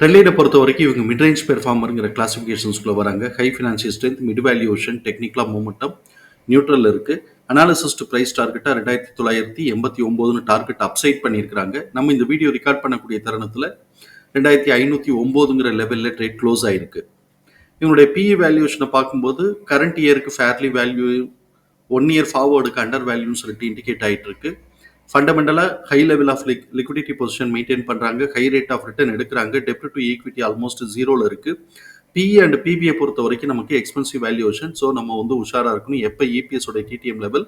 ட்ரெல்லைடை பொறுத்த வரைக்கும் இவங்க மிட்ரேஞ்ச் பெர்ஃபார்மருங்கிற கிளாசிஃபிகேஷன்ஸ்குள்ள வராங்க. High financial strength mid valuation டெக்னிக்கலா மூமெண்டம் நியூட்ரல் இருக்குது அனாலிசிஸ் டு பிரைஸ் டார்கெட்டா ரெண்டாயிரத்தி தொள்ளாயிரத்தி எண்பத்தி ஒம்போதுன்னு டார்கெட் அப்சைட் பண்ணியிருக்காங்க நம்ம இந்த வீடியோ ரெக்கார்ட் பண்ணக்கூடிய தருணத்தில் ரெண்டாயிரத்தி ஐநூற்றி ஒம்போதுங்கிற லெவலில் ட்ரேட் க்ளோஸ் ஆயிருக்கு. இவங்களுடைய பிஇ வேல்யூஷனை பார்க்கும்போது கரண்ட் இயருக்கு ஃபேர்லி வேல்யூ ஒன் இயர் ஃபார்வர்டுக்கு அண்டர் வேல்யூன்னு சொல்லிட்டு இண்டிகேட் ஆகிட்டு இருக்கு. ஃபண்டமெண்டலாக high level of liq liquidity position maintain பண்ணுறாங்க ஹை ரேட் ஆஃப் ரிட்டர்ன் எடுக்கிறாங்க. டெப்ட் டு ஈக்விட்டி ஆல்மோஸ்ட் ஜீரோவில் இருக்குது பிஇ அண்ட் பிபிஐ பொறுத்த வரைக்கும் நமக்கு எக்ஸ்பென்சிவ் வேல்யூஷன் ஸோ நம்ம வந்து உஷாராக இருக்கணும். எப்போ இபிஎஸோட டிடிஎம் லெவல்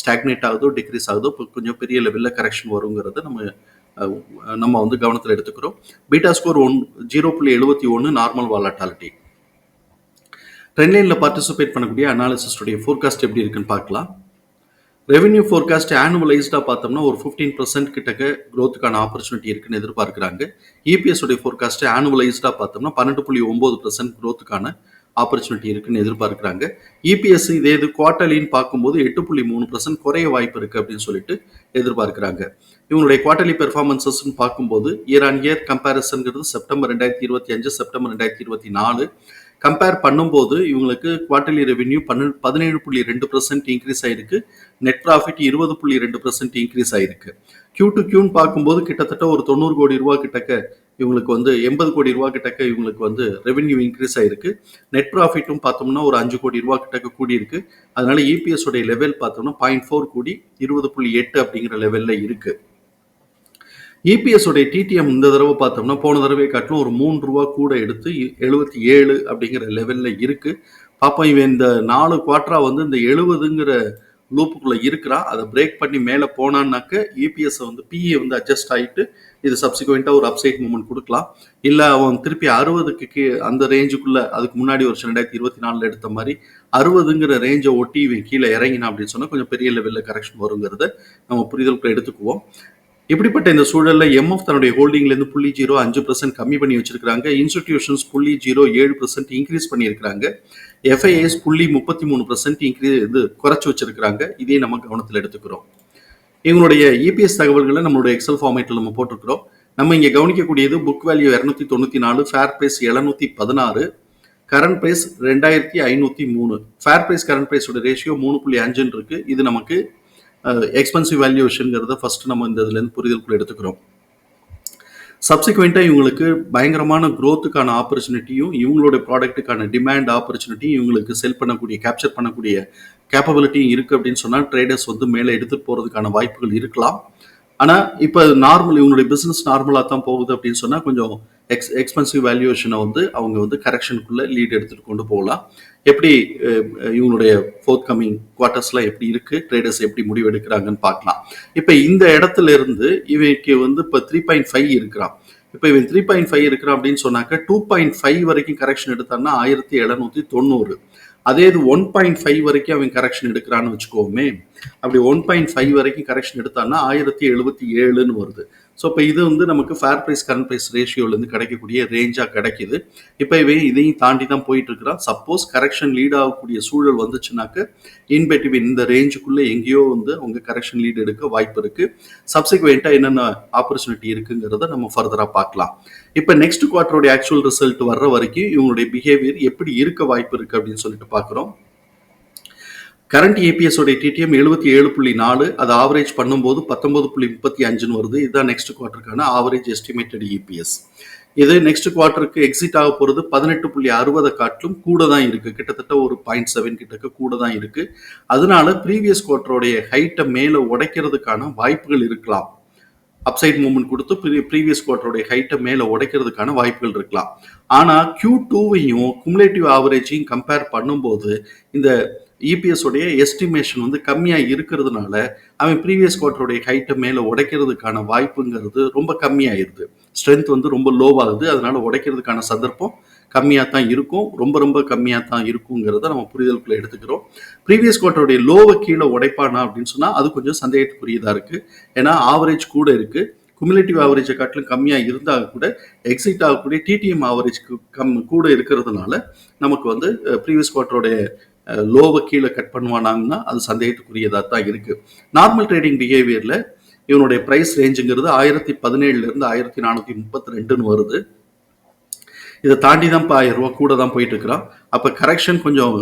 ஸ்டாக்னேட் ஆகுதோ டிக்ரீஸ் ஆகுதோ கொஞ்சம் பெரிய லெவலில் கரெக்ஷன் வருங்கிறத நம்ம நம்ம வந்து கவனத்தில் எடுத்துக்கிறோம். பீட்டா ஸ்கோர் ஒன் ஜீரோ புள்ளி எழுபத்தி ஒன்று நார்மல் வாலட்டாலிட்டி ட்ரெண்ட்லைனில் பார்ட்டிசிபேட் பண்ணக்கூடிய அனாலிசிஸ்டுடைய ஃபோர்காஸ்ட் எப்படி இருக்குன்னு பார்க்கலாம். ரெவென்யூ ஃபோர்காஸ்ட் ஆனுவலைஸ்டாக பார்த்தோம்னா ஒரு ஃபிஃப்டீன் பர்சன்ட் கிட்டக்க க்ரோத்துக்கான ஆப்பர்ச்சுனிட்டி இருக்குன்னு எதிர்பார்க்குறாங்க. இபிஎஸ் உடைய ஃபோர்காஸ்ட் ஆனுவலைஸ்டாக பார்த்தோம்னா பன்னெண்டு புள்ளி ஒம்பது பர்சன்ட் க்ரோத்துக்கான ஆப்பர்ச்சுனிட்டி இருக்குன்னு எதிர்பார்க்குறாங்க. இபிஎஸ் இதே இது குவார்டர்லின்னு பார்க்கும்போது எட்டு புள்ளி மூணு பர்சன்ட் குறைய வாய்ப்பு இருக்குது அப்படின்னு சொல்லிட்டு எதிர்பார்க்குறாங்க. இவங்களுடைய குவார்டர்லி பெர்ஃபார்மன்சஸ்ன்னு பார்க்கும்போது இயர் ஆன் இயர் கம்பேரிசன்கிறது செப்டம்பர் ரெண்டாயிரத்தி இருபத்தி அஞ்சு செப்டம்பர் ரெண்டாயிரத்தி இருபத்தி நாலு கம்பேர் பண்ணும்போது இவங்களுக்கு குவார்டர்லி ரெவென்யூ பன்னு பதினேழு புள்ளி ரெண்டு பர்சன்ட் இன்க்ரீஸ் ஆயிருக்கு. நெட் ப்ராஃபிட் இருபது புள்ளி ரெண்டு பர்சன்ட் இன்க்ரீஸ் ஆயிருக்கு. கியூ டு கியூன்னு பார்க்கும்போது கிட்டத்தட்ட ஒரு தொண்ணூறு கோடி ரூபா கிட்டக்க இவங்களுக்கு வந்து எண்பது கோடி ரூபா கிட்டக்க இவங்களுக்கு வந்து ரெவென்யூ இன்க்ரீஸ் ஆயிருக்கு. நெட் ப்ராஃபிட்டும் பார்த்தோம்னா ஒரு அஞ்சு கோடி ரூபா கிட்டக்க கூடியிருக்கு. அதனால இபிஎஸ் உடைய லெவல் பார்த்தோம்னா பாயிண்ட் ஃபோர் கோடி இருபது புள்ளி எட்டு அப்படிங்கிற லெவலில் இருக்குது இபிஎஸ் உடைய டிடிஎம் இந்த தடவை பார்த்தோம்னா போன தடவை காட்டிலும் ஒரு மூணு ரூபா கூட எடுத்து எழுபத்தி ஏழு அப்படிங்கிற லெவல்ல இருக்கு. பாப்போம் இவன் இந்த நாலு குவார்டரா வந்து இந்த எழுபதுங்கிற லூப்புக்குள்ளே இருக்கிறான் அதை பிரேக் பண்ணி மேலே போனான்னாக்க இபிஎஸ் வந்து பிஏ வந்து அட்ஜஸ்ட் ஆகிட்டு இது சப்சிக்வெண்ட்டாக ஒரு அப்சைட் மூமெண்ட் கொடுக்கலாம். இல்லை அவன் திருப்பி அறுபதுக்கு கீ அந்த ரேஞ்சுக்குள்ளே அதுக்கு முன்னாடி வருஷம் ரெண்டாயிரத்தி இருபத்தி நாலில் எடுத்த மாதிரி அறுபதுங்கிற ரேஞ்சை ஒட்டி இவன் கீழே இறங்கினான் அப்படின்னு சொன்னால் கொஞ்சம் பெரிய லெவலில் கரெக்ஷன் வருங்கிறத நம்ம புரிதலுக்குள்ள எடுத்துக்குவோம். இப்படிப்பட்ட இந்த சூழலில் எம்எஃப் தன்னுடைய ஹோல்டிங்லேருந்து புள்ளி ஜீரோ அஞ்சு பர்சன்ட் கம்மி பண்ணி வச்சிருக்காங்க இன்ஸ்டிடியூஷன்ஸ் புள்ளி ஜீரோ ஏழு பர்சன்ட் இன்க்ரீஸ் பண்ணியிருக்காங்க எஃப்ஐஎஸ் புள்ளி முப்பத்தி மூணு பர்சன்ட் இன்க்ரீஸ் இது குறைச்சி வச்சிருக்கிறாங்க. இதையும் நம்ம கவனத்தில் எடுத்துக்கிறோம். இவங்களுடைய இபிஎஸ் தகவல்களை நம்மளுடைய எக்ஸல் ஃபார்மேட்டில் நம்ம போட்டிருக்கிறோம். நம்ம இங்கே கவனிக்கக்கூடியது புக் வேல்யூ இரநூத்தி தொண்ணூற்றி நாலு ஃபேர் ப்ரைஸ் எழுநூத்தி பதினாறு கரண்ட் ப்ரைஸ் ரெண்டாயிரத்தி ஐநூற்றி மூணு. ஃபேர் ப்ரைஸ் கரண்ட் ப்ரைஸோட ரேஷியோ மூணு புள்ளி அஞ்சுன்னு இருக்கு. இது நமக்கு எக்ஸ்பென்சிவ் வேல்யூவேஷனுங்கிறத ஃபர்ஸ்ட் நம்ம இந்த இதுலேருந்து புரிதலுக்குள்ள எடுத்துக்கிறோம். சப்சிக்வெண்ட்டாக இவங்களுக்கு பயங்கரமான க்ரோத்துக்கான ஆப்பர்ச்சுனிட்டியும் இவங்களோட ப்ராடக்ட்டுக்கான டிமாண்ட் ஆப்பர்ச்சுனிட்டியும் இவங்களுக்கு செல் பண்ணக்கூடிய கேப்சர் பண்ணக்கூடிய கேப்பபிலிட்டியும் இருக்குது அப்படின்னு சொன்னால் ட்ரேடர்ஸ் வந்து மேலே எடுத்துகிட்டு போகிறதுக்கான வாய்ப்புகள் இருக்கலாம். ஆனால் இப்போ நார்மல் இவங்களுடைய பிஸ்னஸ் நார்மலாக தான் போகுது அப்படின்னு சொன்னால் கொஞ்சம் எக்ஸ் எக்ஸ்பென்சிவ் வேல்யூவேஷனை வந்து அவங்க வந்து கரெக்ஷனுக்குள்ளே லீட் எடுத்துகிட்டு கொண்டு போகலாம். எப்படி இவங்களுடைய ஃபோர்த் கம்மிங் குவார்ட்டர்ஸ்லாம் எப்படி இருக்குது ட்ரேடர்ஸ் எப்படி முடிவு எடுக்கிறாங்கன்னு பார்க்கலாம். இப்போ இந்த இடத்துல இருந்து இவனுக்கு வந்து இப்போ த்ரீ பாயிண்ட் ஃபைவ் இருக்கிறான். இப்போ இவன் த்ரீ பாயிண்ட் ஃபைவ் இருக்கிறான் அப்படின்னு சொன்னாக்க டூ பாயிண்ட் ஃபைவ் வரைக்கும் கரெக்ஷன் எடுத்தான்னா ஆயிரத்தி எழுநூற்றி தொண்ணூறு. அதே இது ஒன் பாயிண்ட் ஃபைவ் வரைக்கும் அவன் கரெக்ஷன் எடுக்கிறான்னு வச்சுக்கோமே. அப்படி ஒன் பாயிண்ட் ஃபைவ் வரைக்கும் கரெக்ஷன் எடுத்தான்னா ஆயிரத்தி எழுபத்தி ஏழுன்னு வருது. ஸோ இப்போ இது வந்து நமக்கு ஃபேர் ப்ரைஸ் கரண்ட் ப்ரைஸ் ரேஷியோலேருந்து கிடைக்கக்கூடிய ரேஞ்சாக கிடைக்கிது. இப்போ இவன் இதையும் தாண்டி தான் போயிட்டு இருக்கிறான் சப்போஸ் கரெக்ஷன் லீட் ஆகக்கூடிய சூழல் வந்துச்சுனாக்க இன்பிட்வீன் இந்த ரேஞ்சுக்குள்ளே எங்கேயோ வந்து அவங்க கரெக்ஷன் லீட் எடுக்க வாய்ப்பு இருக்குது சப்சிக்வெண்ட்டாக என்னென்ன ஆப்பர்ச்சுனிட்டி இருக்குங்கிறத நம்ம ஃபர்தராக பார்க்கலாம். இப்போ நெக்ஸ்ட் குவார்ட்டருடைய ஆக்சுவல் ரிசல்ட் வர்ற வரைக்கும் இவங்களுடைய பிஹேவியர் எப்படி இருக்க வாய்ப்பு இருக்குது அப்படின்னு சொல்லிட்டு பார்க்குறோம். கரண்ட் ஏபிஎஸ் உடைய டிடிஎம் எழுபத்தி ஏழு புள்ளி நாலு அது ஆவரேஜ் பண்ணும்போது பத்தொன்பது புள்ளி முப்பத்தி அஞ்சுன்னு வருது. இதுதான் நெக்ஸ்ட் குவார்ட்டருக்கான ஆவரேஜ் எஸ்டிமேட்டட் இபிஎஸ் இது நெக்ஸ்ட் குவார்ட்டருக்கு எக்ஸிட் ஆக போகிறது பதினெட்டு புள்ளி அறுபதை காட்டிலும் கூட தான் இருக்குது கிட்டத்தட்ட ஒரு பாயிண்ட் செவன் கிட்டக்க கூட தான் இருக்குது அதனால ப்ரீவியஸ் குவார்ட்டருடைய ஹைட்டை மேலே உடைக்கிறதுக்கான வாய்ப்புகள் இருக்கலாம். அப்சைட் மூவ்மெண்ட் கொடுத்து ப்ரீவியஸ் குவார்ட்டருடைய ஹைட்டை மேலே உடைக்கிறதுக்கான வாய்ப்புகள் இருக்கலாம். ஆனால் கியூ டூவையும் குமுலேட்டிவ் ஆவரேஜையும் கம்பேர் பண்ணும்போது இந்த இபிஎஸ் உடைய எஸ்டிமேஷன் வந்து கம்மியாக இருக்கிறதுனால அவன் ப்ரீவியஸ் குவார்டருடைய ஹைட்டை மேலே உடைக்கிறதுக்கான வாய்ப்புங்கிறது ரொம்ப கம்மியாயிருது. ஸ்ட்ரென்த் வந்து ரொம்ப லோவாகுது அதனால உடைக்கிறதுக்கான சந்தர்ப்பம் கம்மியாக தான் இருக்கும். ரொம்ப ரொம்ப கம்மியாக தான் இருக்குங்கிறத நம்ம புரிதலுக்குள்ள எடுத்துக்கிறோம். ப்ரீவியஸ் குவார்டருடைய லோவை கீழே உடைப்பானா அப்படின்னு சொன்னால் அது கொஞ்சம் சந்தேகத்துக்குரியதாக இருக்குது ஏன்னா ஆவரேஜ் கூட இருக்குது குமுலேட்டிவ் ஆவரேஜை காட்டிலும் கம்மியாக இருந்தால் கூட எக்ஸிட் ஆகக்கூடிய டிடிஎம் ஆவரேஜ்க்கு கம் கூட இருக்கிறதுனால நமக்கு வந்து ப்ரீவியஸ் குவார்டருடைய லோவை கீழே கட் பண்ணுவானாங்கன்னா அது சந்தேகத்துக்குரியதாக தான் இருக்குது நார்மல் ட்ரேடிங் பிஹேவியரில் இவனுடைய ப்ரைஸ் ரேஞ்சுங்கிறது ஆயிரத்தி பதினேழுலேருந்து ஆயிரத்தி நானூற்றி முப்பத்தி ரெண்டுன்னு வருது. இதை தாண்டி தான் இப்போ ஆயிரம் ரூபா கூட தான் போயிட்டு இருக்கிறான் அப்போ கரெக்ஷன் கொஞ்சம்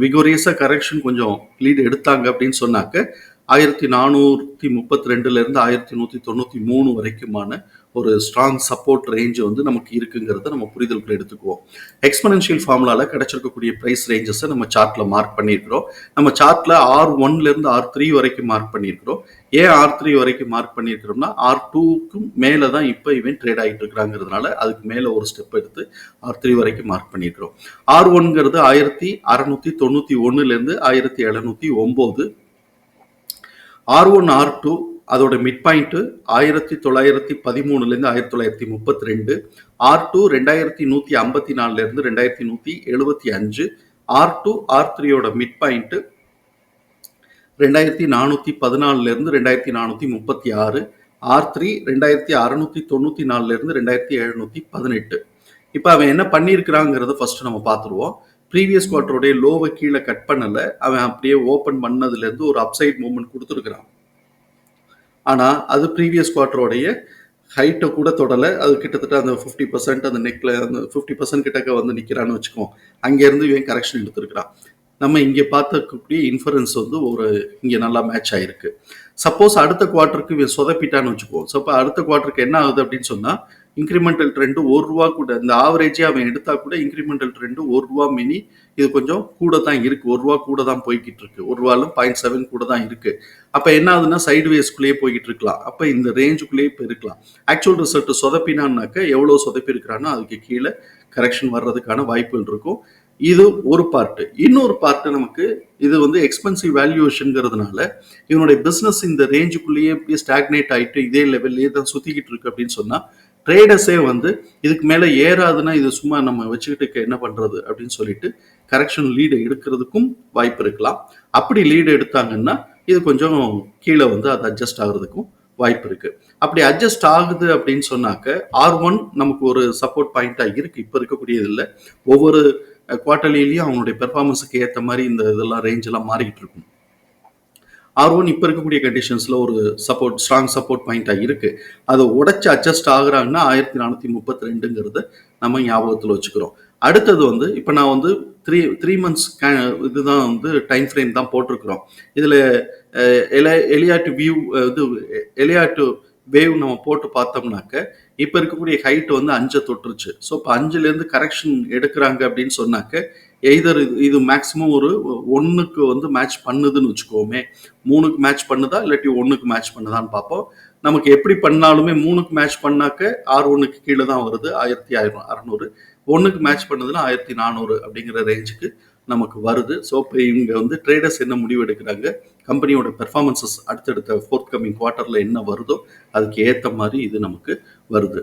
விகோரியஸாக கரெக்ஷன் கொஞ்சம் லீடு எடுத்தாங்க அப்படின்னு சொன்னாக்க ஆயிரத்தி நானூற்றி முப்பத்தி ரெண்டுலேருந்து ஆயிரத்தி நூற்றி தொண்ணூற்றி மூணு வரைக்குமான ஒரு ஸ்ட்ராங் சப்போர்ட் ரேஞ்சு வந்து நமக்கு இருக்குங்கிறத நம்ம புரிதலுக்குள்ள எடுத்துக்குவோம். எக்ஸ்பனன்ஷியல் ஃபார்முலாவில் கிடைச்சிருக்கக்கூடிய ப்ரைஸ் ரேஞ்சஸை நம்ம சார்ட்டில் மார்க் பண்ணியிருக்கிறோம். நம்ம சார்ட்டில் ஆர் ஒன்லேருந்து ஆர் த்ரீ வரைக்கும் மார்க் பண்ணியிருக்கிறோம். ஏன் ஆர் த்ரீ வரைக்கும் மார்க் பண்ணியிருக்கிறோம்னா ஆர் டூக்கும் மேலே தான் இப்போ இவன் ட்ரேட் ஆகிட்டு இருக்கிறாங்கிறதுனால அதுக்கு மேலே ஒரு ஸ்டெப் எடுத்து ஆர் த்ரீ வரைக்கும் மார்க் பண்ணியிருக்கிறோம். ஆர் ஒன்ங்கிறது ஆயிரத்தி அறநூற்றி தொண்ணூற்றி ஒன்றுலேருந்து ஆயிரத்தி எழுநூற்றி ஒம்பது. ஆர் ஒன் ஆர் டூ அதோட மிட் பாயிண்ட்டு ஆயிரத்தி தொள்ளாயிரத்தி பதிமூணுலேருந்து ஆயிரத்தி தொள்ளாயிரத்தி முப்பத்தி ரெண்டு ஆர் டூ ரெண்டாயிரத்தி நூற்றி ஐம்பத்தி நாலுலேருந்து ரெண்டாயிரத்தி நூற்றி எழுபத்தி அஞ்சு ஆர் டூ ஆர் த்ரீயோட மிட் பாயிண்ட்டு ரெண்டாயிரத்தி நானூற்றி பதினாலுலேருந்து ரெண்டாயிரத்தி நானூற்றி முப்பத்தி ஆறு ஆர் த்ரீ ரெண்டாயிரத்தி அறநூற்றி தொண்ணூற்றி நாலுலேருந்து ரெண்டாயிரத்தி எழுநூற்றி பதினெட்டு. இப்போ அவன் என்ன பண்ணியிருக்கிறாங்கிறத ஃபர்ஸ்ட் நம்ம பார்த்துருவோம். ப்ரீவியஸ் குவார்ட்டருடைய லோவை கீழே கட் பண்ணலை. அவன் அப்படியே ஓப்பன் பண்ணதுலேருந்து ஒரு அப்சைட் மூவ்மெண்ட் கொடுத்துருக்குறான். ஆனால் அது ப்ரீவியஸ் குவார்ட்டருடைய ஹைட்டை கூட தொடலை. அது கிட்டத்தட்ட அந்த ஃபிஃப்டி பர்சன்ட் அந்த நெக்கில் அந்த ஃபிஃப்டி பர்சன்ட் கிட்டக்க வந்து நிற்கிறான்னு வச்சுக்கோம் அங்கேருந்து இவன் கரெக்ஷன் எடுத்துருக்கிறான். நம்ம இங்கே பார்த்துக்கூடிய இன்ஃபரன்ஸ் வந்து ஒரு இங்கே நல்லா மேட்ச் ஆகிருக்கு சப்போஸ் அடுத்த குவார்ட்டருக்கு இவன் சொதப்பிட்டான்னு வச்சுக்குவோம் சப்போ அடுத்த குவார்ட்டருக்கு என்ன ஆகுது அப்படின்னு சொன்னால் இன்க்ரிமெண்டல் ட்ரெண்டு ஒரு ரூபா கூட இந்த ஆவரேஜே அவன் எடுத்தா கூட இன்க்ரிமெண்டல் ட்ரெண்டு ஒரு ரூபா மினி இது கொஞ்சம் கூட தான் இருக்கு. ஒரு ரூபா கூட தான் போய்கிட்டு இருக்கு. ஒரு ரூபாலும் பாயிண்ட் செவன் கூட தான் இருக்கு. அப்போ என்ன ஆகுதுன்னா சைடு வேஸ்க்குள்ளேயே போய்கிட்டு இருக்கலாம். அப்போ இந்த ரேஞ்சுக்குள்ளேயே இப்போ இருக்கலாம் ஆக்சுவல் ரிசல்ட் சொதப்பினான்னாக்க எவ்வளோ சொதப்பி இருக்கிறானோ அதுக்கு கீழே கரெக்ஷன் வர்றதுக்கான வாய்ப்புகள் இருக்கும். இது ஒரு பார்ட்டு இன்னொரு பார்ட்டு நமக்கு இது வந்து எக்ஸ்பென்சிவ் வேல்யூவேஷனுங்கிறதுனால இவனுடைய பிஸ்னஸ் இந்த ரேஞ்சுக்குள்ளேயே ஸ்டாக்னேட் ஆகிட்டு இதே லெவல்லே தான் சுற்றிக்கிட்டு இருக்கு அப்படின்னு சொன்னால் ட்ரேடர்ஸே வந்து இதுக்கு மேலே ஏறாதுன்னா இது சும்மா நம்ம வச்சுக்கிட்டு என்ன பண்ணுறது அப்படின்னு சொல்லிட்டு கரெக்ஷன் லீடு எடுக்கிறதுக்கும் வாய்ப்பு இருக்கலாம். அப்படி லீடு எடுத்தாங்கன்னா இது கொஞ்சம் கீழே வந்து அது அட்ஜஸ்ட் ஆகுறதுக்கும் வாய்ப்பு இருக்கு. அப்படி அட்ஜஸ்ட் ஆகுது அப்படின்னு சொன்னாக்க ஆர் ஒன் நமக்கு ஒரு சப்போர்ட் பாயிண்டாக இருக்கு. இப்போ இருக்கக்கூடியது இல்லை. ஒவ்வொரு குவார்டர்லிலையும் அவங்களுடைய பெர்ஃபார்மன்ஸுக்கு ஏற்ற மாதிரி இந்த இதெல்லாம் ரேஞ்செல்லாம் மாறிக்கிட்டு இருக்கும். ஆர் ஒன் இப்போ இருக்கக்கூடிய கண்டிஷன்ஸில் ஒரு சப்போர்ட் ஸ்ட்ராங் சப்போர்ட் பாயிண்டாக இருக்குது அதை உடச்சி அட்ஜஸ்ட் ஆகுறாங்கன்னா ஆயிரத்தி நானூற்றி முப்பத்தி ரெண்டுங்கிறத நம்ம ஞாபகத்தில் வச்சுக்கிறோம். அடுத்தது வந்து இப்போ நான் வந்து த்ரீ த்ரீ மந்த்ஸ் இதுதான் வந்து டைம் ஃப்ரேம் தான் போட்டிருக்கிறோம். இதில் எல எலியாட்டு வியூ இது எலியாட்டு வேவ் நம்ம போட்டு பார்த்தோம்னாக்க இப்போ இருக்கக்கூடிய ஹைட் வந்து அஞ்சை தொட்டுருச்சு. ஸோ இப்போ அஞ்சுலேருந்து கரெக்ஷன் எடுக்கிறாங்க அப்படின்னு சொன்னாக்க எய்தர் இது இது மேக்ஸிமம் ஒரு ஒன்றுக்கு வந்து மேட்ச் பண்ணுதுன்னு வச்சுக்கோமே. மூணுக்கு மேட்ச் பண்ணுதா இல்லாட்டி ஒன்றுக்கு மேட்ச் பண்ணுதான்னு பார்ப்போம். நமக்கு எப்படி பண்ணாலுமே மூணுக்கு மேட்ச் பண்ணாக்க ஆறு ஒன்றுக்கு கீழே தான் வருது ஆயிரத்தி ஆயிரம் அறநூறு. ஒன்றுக்கு மேட்ச் பண்ணதுன்னா ஆயிரத்தி நானூறு அப்படிங்கிற ரேஞ்சுக்கு நமக்கு வருது. ஸோ இப்போ இவங்க வந்து ட்ரேடர்ஸ் என்ன முடிவு எடுக்கிறாங்க? கம்பெனியோட பெர்ஃபார்மன்சஸ் அடுத்தடுத்த ஃபோர்த் கம்மிங் குவார்ட்டரில் என்ன வருதோ அதுக்கு ஏற்ற மாதிரி இது நமக்கு வருது.